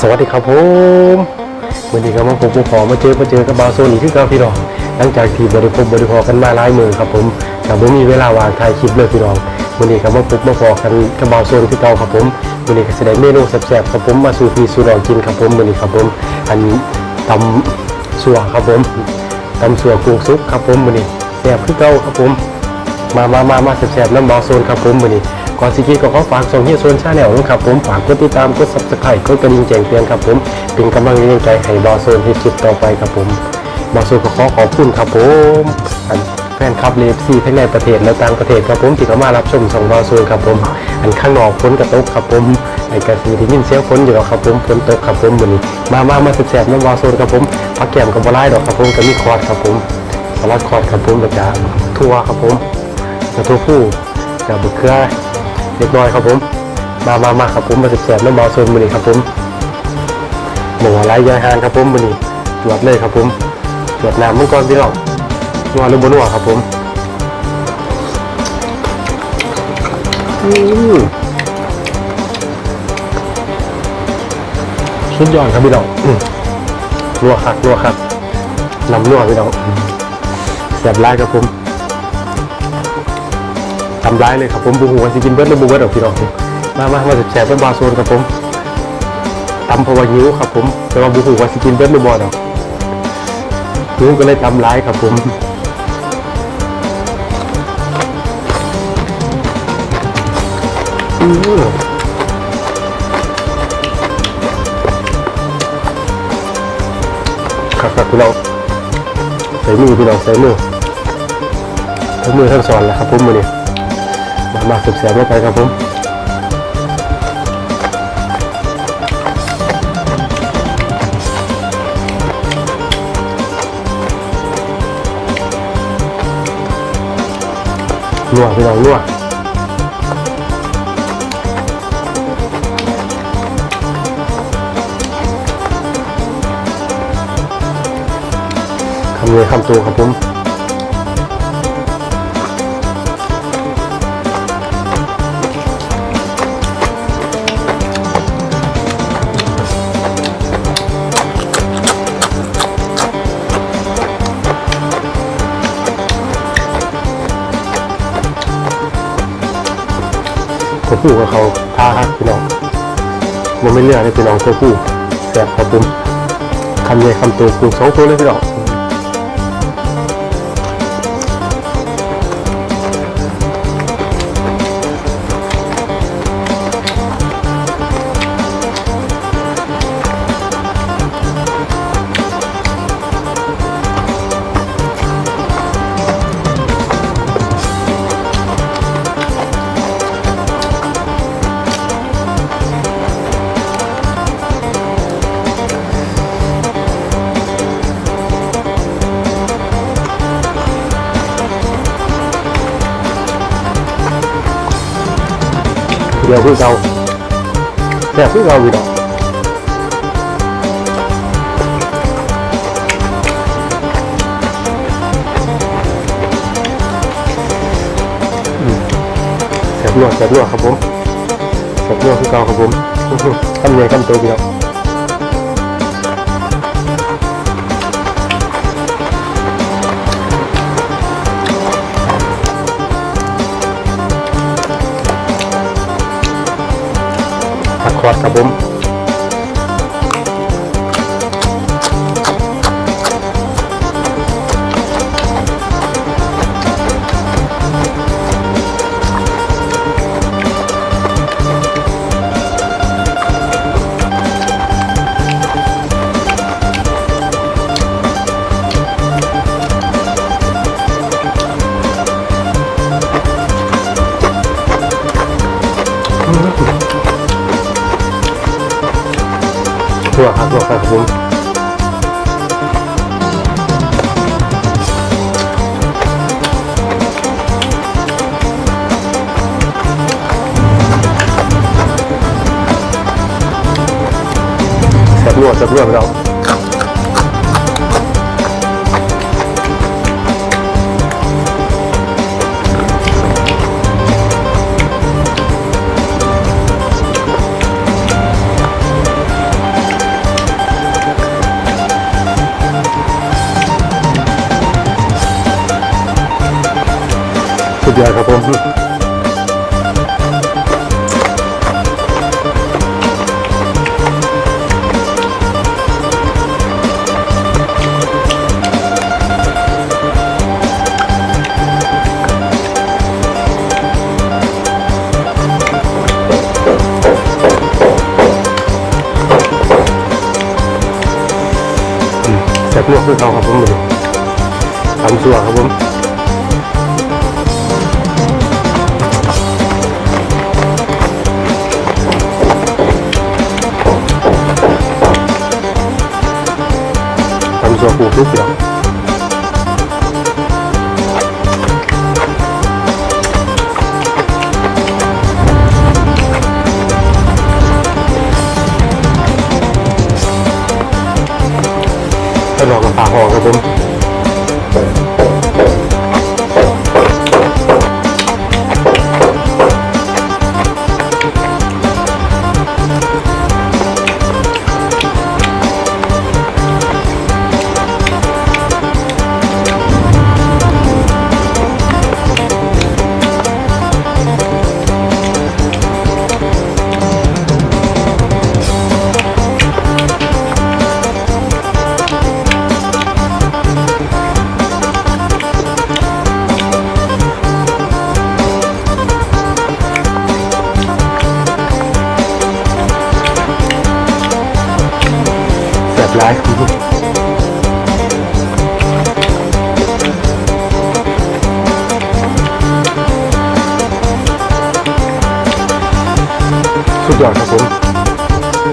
สวัสดีครับผมวันนี้ก็มาผมขอมาเจอมาเจอกับบาโซนอีกที่เก่าพี่น้องหลังจากที่บริพบบริพอกันมาหลายมือครับผมแต่ผมมีเวลาวางถ่ายคลิปเลยพี่น้องวันนี้ก็มาพบมาพอกันกับบาโซนที่เก่าครับผมวันนี้ก็แสดงเมนูแซ่บๆครับผมมาสู่พี่สู่น้องกินครับผมวันนี้ครับผมอันตำสัวครับผมตำสัวกุ้งซุปครับผมวันนี้แซ่บคือเก่าครับผมมามามามาแซ่บๆน้ำบอลโซนครับผมวันนี้ ก่อนสิกีก็ขอฝากส่งเฮียโซนชาแนลนะครับผมฝากกดติดตามกดซับสไครต์กดกระดิ่งแจ้งเตือนครับผมเป็นกำลังแรงใจให้บอลโซนที่คลิปต่อไปครับผมบอลโซนก็ขอขอบคุณครับผมอันแฟนคลับเลฟซีทั้งในประเทศและต่างประเทศครับผมที่เข้ามารับชมส่องบอลโซนครับผม อันข้างนอกฝนกระตกครับผมไอ้กระสีที่ยินเสียงฝนอยู่หรอครับผมฝนตกครับผมวันนี้มามามาแซ่บๆน้ำบอลโซนครับผมพักแก้มกับบอลไล่ดอกครับผมกับมีคอร์ดครับผมสลัดคอร์ดครับผมแล้วก็ทั่วครับผมกระทูผู้กับบุกเครือ เล็กน้อยครับผม มามามาครับผมมาสิบแสบน้ำบอโซนมือนี้ครับผมหมูอะไรยายฮานครับผมมือนี้จวดเลยครับผมจวดน้ำมังกรพี่น้องนัวหรือบนัวครับผมสุดยอดครับพี่น้องนัวคักนัวคักนำนัวพี่น้องแสบร้ายครับผม ทำร้ายเลยครับผมบูหัวสิกินเบิร์ดแล้วบูเบิร์ดออกพี่น้องมามามาแชร์เป็นบาโซนครับผมตำเพราะวาหิวครับผมแต่ว่าบูหัวสิกินเบิร์ดแล้วบอดอกหิวก็เลยทำร้ายครับผมอื้อครับครับพี่น้องใส่มือพี่น้องใส่มือใส่มือทั้งสอนแหละครับผมมือนี้ มาสุดแสบแล้วไปครับผมนัวพี่น้องนัวคำเนยคำตัวครับผม ตัวผู้กับเขาท่าฮักพี่น้องมันไม่เลือกเลยพี่น้องตัวผู้แสบครับผมคำใหญ่คำโตกูสองตัวเลยพี่น้อง ดียวคือเราแสบคือเราอยู่ดองอืมแสบนวดแสบนวดครับผมแสบนวดคือเราครับผมทำใหญ่คำโตพี่น้อง คอร์ดครับผม วครับถั่วครับผมแซ่บนวดแซ่บนวดเรา สุดยอดครับผมแซ่บลวกคือเขาครับผมทำสัวครับผม ทำสัวปูทุกอย่างให้ลองกับปากหอครับผม แซ่บร้ายครับสุดยอดครับผม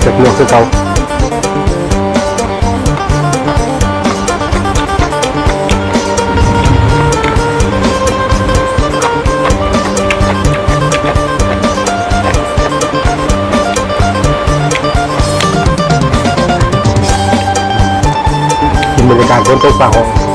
เจ็บเลือกคือเก่า นบ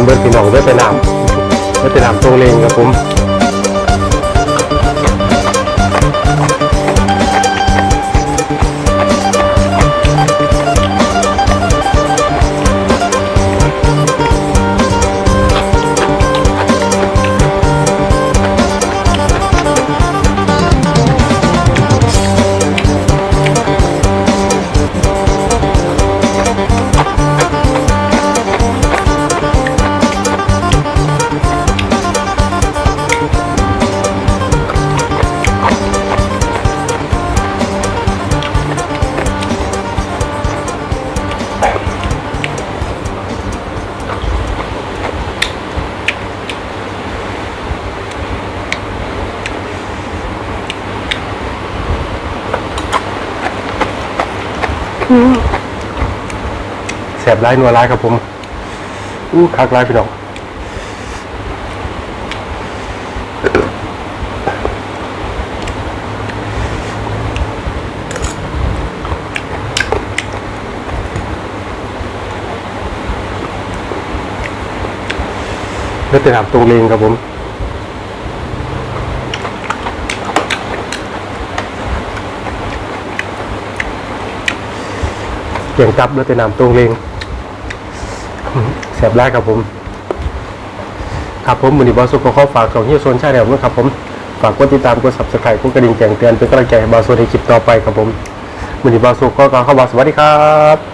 รรยากาศบนโต๊ะเปล่าสองเบิร์ดพี่น้องเวียดนามเวียดนามตรงเลงครับผม บร้ายนัวร้ายครับผมอู้คักร้ายพี่น้องเวียดนามตรงเลงครับผมเกี่ยงจับด้วยแต่น้ำตรงเลง แสบร้ายครับผม ครับผมมือนีบอสโซก็ขอฝากของเฮียโซนชาแนลด้วยครับผม ฝากกดติดตามกด subscribe กดกระดิ่งแจ้งเตือนเป็นกำลังใจให้บอสโซในคลิปต่อไปครับผมมือนีบอสโซก็กล่าวคำว่าสวัสดีครับ